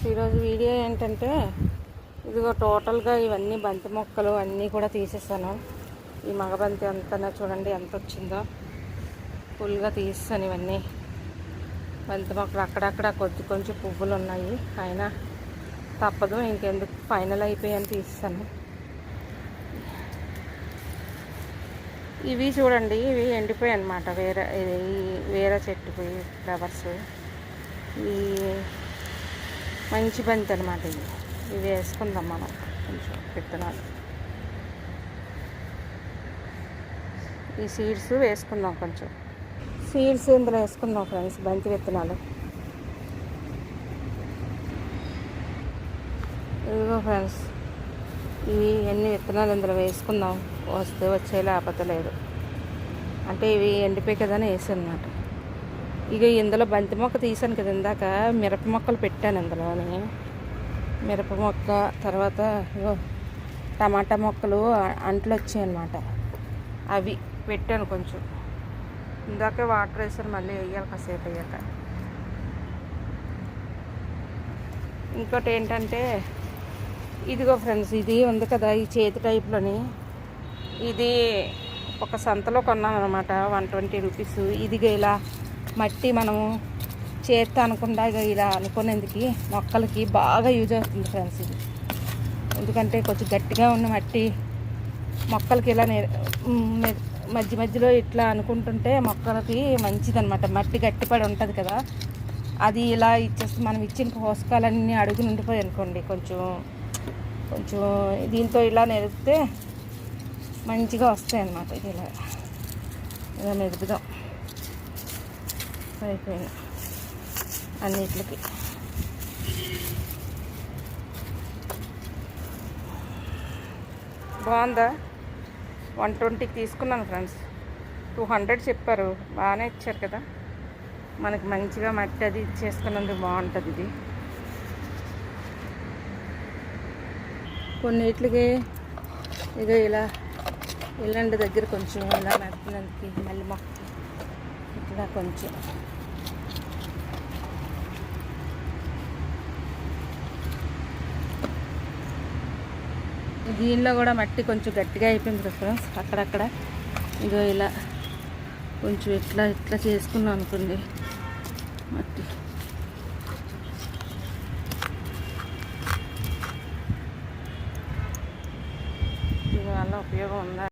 Friends ఈరోజు video ఏంటంటే ఇదిగో టోటల్గా ఇవన్నీ బంతి మొక్కలు అన్నీ కూడా తీసేసాను. ఈ మగబంతి అంతా చూడండి ఎంత వచ్చిందో ఫుల్గా తీస్తాను ఇవన్నీ. బంతి మొక్కలు అక్కడక్కడ కొద్ది కొంచెం పువ్వులు ఉన్నాయి అయినా తప్పదు ఇంకెందుకు ఫైనల్ అయిపోయాను తీస్తాను ఇవి చూడండి ఇవి ఎండిపోయాయి అనమాట వేరే వేరే చెట్టు ఫ్లవర్స్. ఈ మంచి బంతి అనమాట ఇది. ఇవి వేసుకుందాం మనం. కొంచెం విత్తనాలు ఈ సీడ్స్ వేసుకుందాం కొంచెం. సీడ్స్ ఇందులో వేసుకుందాం ఫ్రెండ్స్ బంతి విత్తనాలు. ఇదిగో ఫ్రెండ్స్ ఇవి ఎన్ని విత్తనాలు ఇందులో వేసుకుందాం. వస్తే వచ్చే లేకపోతే లేదు. అంటే ఇవి ఎండిపోయి కదా అని వేసి అనమాట ఇక ఇందులో బంతి మొక్క తీసాను కదా ఇందాక. మిరప మొక్కలు పెట్టాను ఇందులోని. మిరప మొక్క తర్వాత టమాటా మొక్కలు అంట్లు వచ్చాయి అన్నమాట. అవి పెట్టాను కొంచెం. ఇందాక వాటర్ వేసాను మళ్ళీ వేయాలి కాసేపు అయ్యాక. ఇంకోటి ఏంటంటే ఇదిగో ఫ్రెండ్స్ ఇది ఉంది కదా ఈ చేతి టైప్లోని. ఇది ఒక సంతలో కొన్నాను అనమాట వన్ ట్వంటీ రూపీస్. ఇదిగో ఇలా మట్టి మనము చేత్తో అనకుండా ఇక ఇలా అనుకునేందుకు మొక్కలకి బాగా యూజ్ అవుతుంది ఫ్రెండ్స్ ఇది. ఎందుకంటే కొంచెం గట్టిగా ఉన్న మట్టి మొక్కలకి ఇలా మె- మధ్య మధ్యలో ఇట్లా అనుకుంటుంటే మొక్కలకి మంచిదనమాట మట్టి గట్టిపడి ఉంటుంది కదా. అది ఇలా ఇచ్చేస్తే మనం ఇచ్చిన పోషకాలన్నీ అడుగు నిండిపోయి అనుకోండి కొంచెం కొంచెం దీంతో ఇలా నెరిపితే మంచిగా వస్తాయి అన్నమాట ఇది ఇలా ఇలా మెదుపుదాం అయిపోయిన అన్నిటికి బాగుందా? వన్ ట్వంటీకి తీసుకున్నాను ఫ్రెండ్స్. టూ హండ్రెడ్ చెప్పారు. బాగానే ఇచ్చారు కదా. మనకి మంచిగా మట్టి అది చేసుకున్నందుకు బాగుంటుంది ఇది. కొన్నిటికి ఇక ఇలా ఇలాంటి దగ్గర కొంచెం ఇలా మెత్తినందుకు మళ్ళీ మొక్క ఇట్లా కొంచెం. దీనిలో కూడా మట్టి కొంచెం గట్టిగా అయిపోయింది కదా ఫ్రెండ్స్ అక్కడక్కడ. ఇగో ఇలా కొంచెం ఇట్లా ఇట్లా చేసుకున్నాం అనుకోండి మట్టి. దీనివల్ల ఉపయోగం ఉందా?